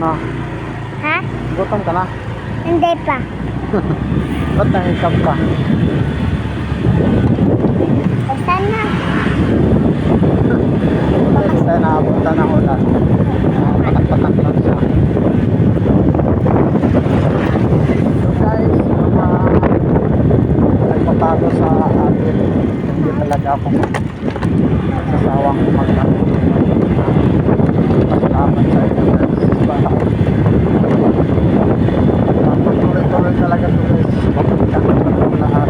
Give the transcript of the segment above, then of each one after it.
na. Ha? Gutom ka na. Hindi pa. Ba't nahikap ka? Saan na? Kasi tayo nakapunta ng ulan. Patak-patak lang siya. So guys, mga ay papago sa atin. Hindi talaga ako magsasawang magkano. Pasalamat sa inyo guys. Baka tuloy-tuloy talaga ito guys. Papunta ng lahat.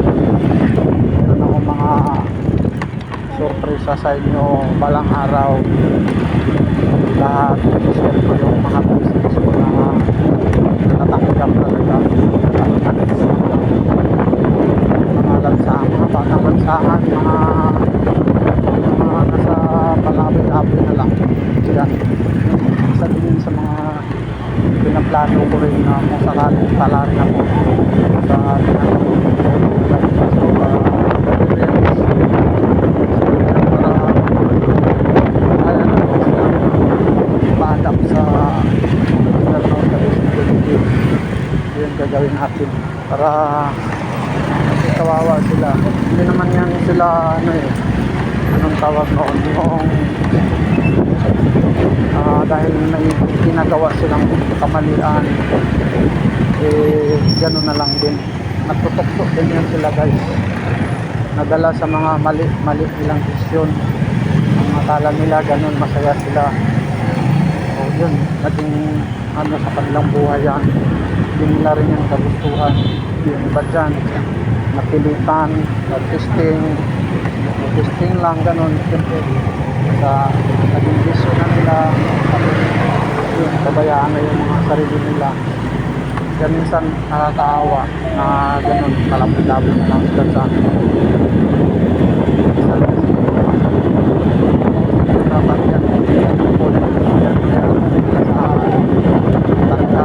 Meron ako mga sorpresa sa inyo balang araw. Lahat share ko yung mga business ko na natanggap talaga. Mga lansahan mga lansahan mga mga nasa palaboy-laboy na lang. Yan isa din sa mga pinaplano ko rin na kung sakaling talarin ako sa tinatawag ko so uh, ma-adapt sa ano, yun gagawin natin para kawawa sila. Hindi naman yan sila ano eh. Anong tawag noon? Yung ah, dahil may ginagawa silang kamalian eh gano'n na lang din. Nagtutok din yan sila guys. Nadala sa mga mali mali nilang desisyon. Ang akala nila ganun masaya sila. O yun naging ano sa kanilang buhay yan hindi nila rin yung kagustuhan. Yung iba dyan napilitan nag-testing. Nag-testing lang ganun. Siyempre sa naging desisyon na nila yun kabayaan na yung mga sarili nila. Kaya minsan nakakaawa na ganun malapit-lapit na lang sa akin dapat yan kukunin yan yan sa talaga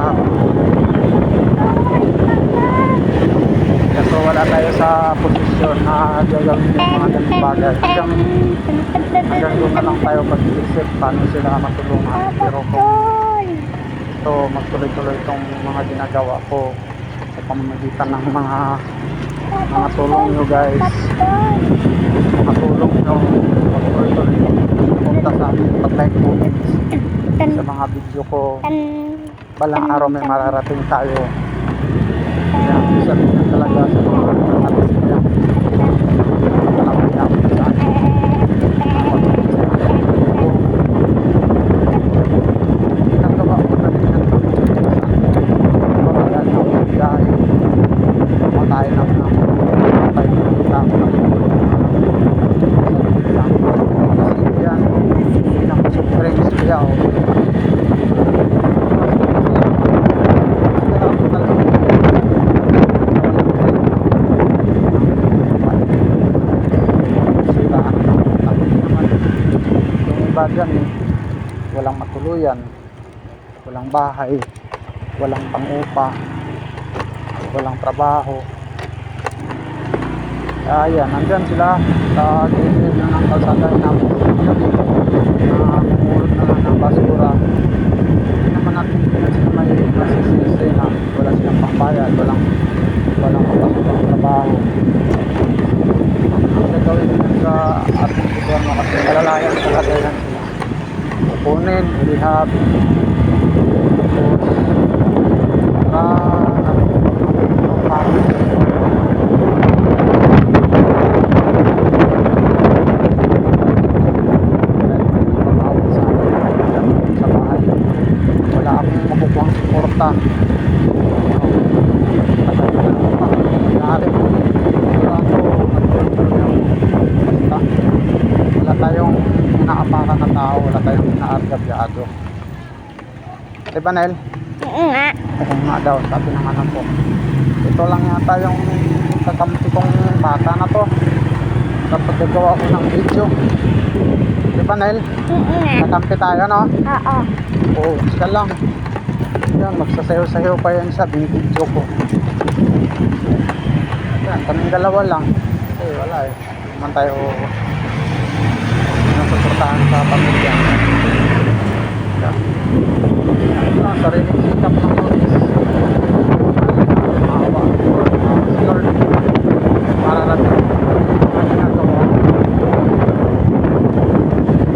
kaso wala tayo sa posisyon na gagawin yung mga ganung bagay hanggang hanggang doon na lang tayo pag-iisip paano sila matulungan pero kung ito magtuloy-tuloy itong mga ginagawa ko sa pamamagitan ng mga mga tulong nyo guys. Mga tulong nyo magtuloy-tuloy. Punta sa amin pag like comments sa mga video ko. balang araw may mararating tayo. Kaya yan talaga sa mga artist ko yan malapit na ako sa akin ginagawa ko na rin yan mabagal na ako dahil kumakain lang na patay na kita ako na kasi yan hindi na ko surprise kaya ako yung iba dyan eh, walang matuluyan walang bahay. Walang pangupa. Walang trabaho. Kaya yan, nandyan sila. Sa gilid na ng kalsada na mumulot na lang ng basura. Hindi naman natin yan sila may nasisisi na wala silang pangbayad walang walang kapasok trabaho. Ang gagawin din sa ating gobyerno kasi malalayan talaga yan sila. Kukunin, rehab tapos para ano, para Pagkawin sa akin, sa bahay. Wala akong makukuhang suporta. Tagal na lang pa. Nangyari. Wala ako. nagtuloy-tuloy ako. Basta. Wala tayong inaapakan na tao. Wala tayong inaargabyado. Diba, Nel? Oo nga. Oo nga daw, sabi ng anak ko. Ito lang yata yung kakampi kong bata na to. Sa paggagawa ko ng video. Di ba, Nel? Oo nga. Kakampi tayo, no? Oo. Oo, siya lang. Yan, magsasayaw-sayaw pa yan siya, binibidyo ko. Yan, kaming dalawa lang. Eh, wala eh. Naman tayo nasuportahan sa pamilya. Yan. Sa sariling sikap ng Lord is maawa. Ah, Lord mararating ang ginagawa.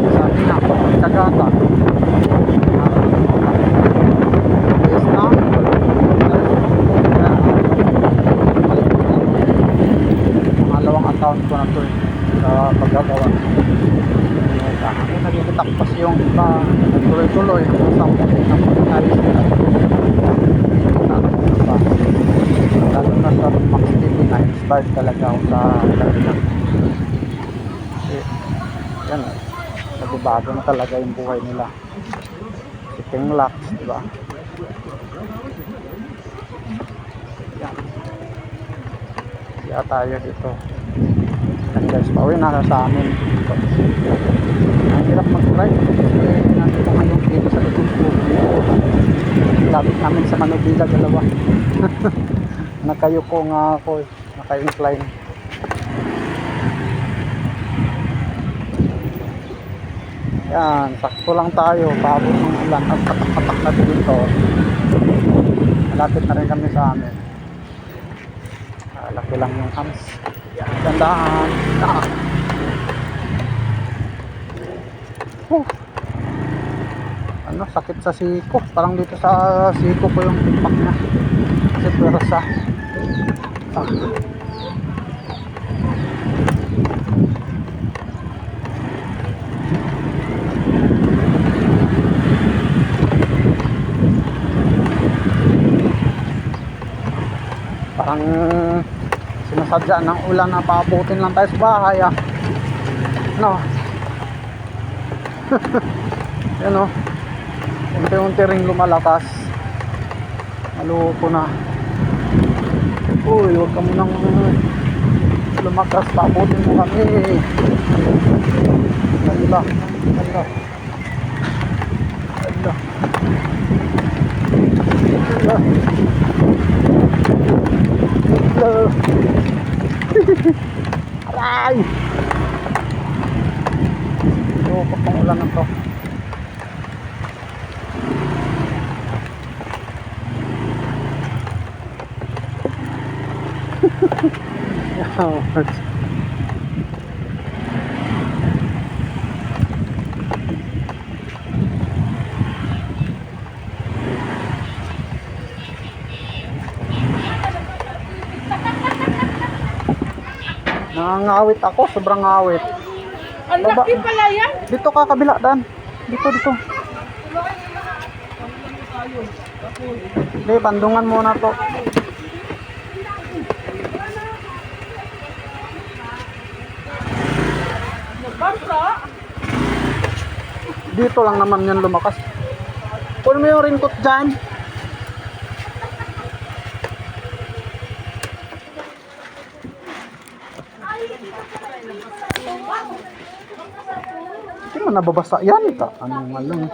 Sabi na. Pangalawang account ko na to eh, sa paggagawa. Ano nagkikitakpas yung iba, nagtuloy-tuloy hanggang sa puti ng pagkalis nila. Lalo na sa Max TV na inspired talaga ako sa kanila. Kasi, yan eh, nagbabago na talaga yung buhay nila. Si King Lux, di ba? Yan. Kaya tayo dito. Yan guys, pauwi na sa amin. Ang hirap mag-drive. Kasi nandito ngayon dito sa likod ko. Lapit namin sa Manubila, dalawa. Nakayuko nga ako eh. Naka-incline. Yan, sakto lang tayo. Paabot ng ulan at patak-patak na dito. Malapit na rin kami sa amin. Laki lang yung hams. Yan, gandaan. Ah. Huh. Ano, sakit sa siko. Parang dito sa siko ko yung impact niya. Kasi pwersa. Ah. Parang sinasadya ng ulan na paabutin lang tayo sa bahay ah. No. Yan o. Unti-unti ring lumalakas. Maluko na. Uy, huwag ka munang lumakas. Paabutin mo kami. Hala. Hala. Hala. Hala. Hala. Aray! Luko pang ulan na to. Yawas. Nangangawit ako, sobrang ngawit. Ang laki pala yan. Dito ka kabila, Dan. Dito, dito. Hindi, bandungan muna to. Dito lang naman yan lumakas. Kunin mo yung raincoat dyan. Hindi mo nababasa yan. Ta, anong malong.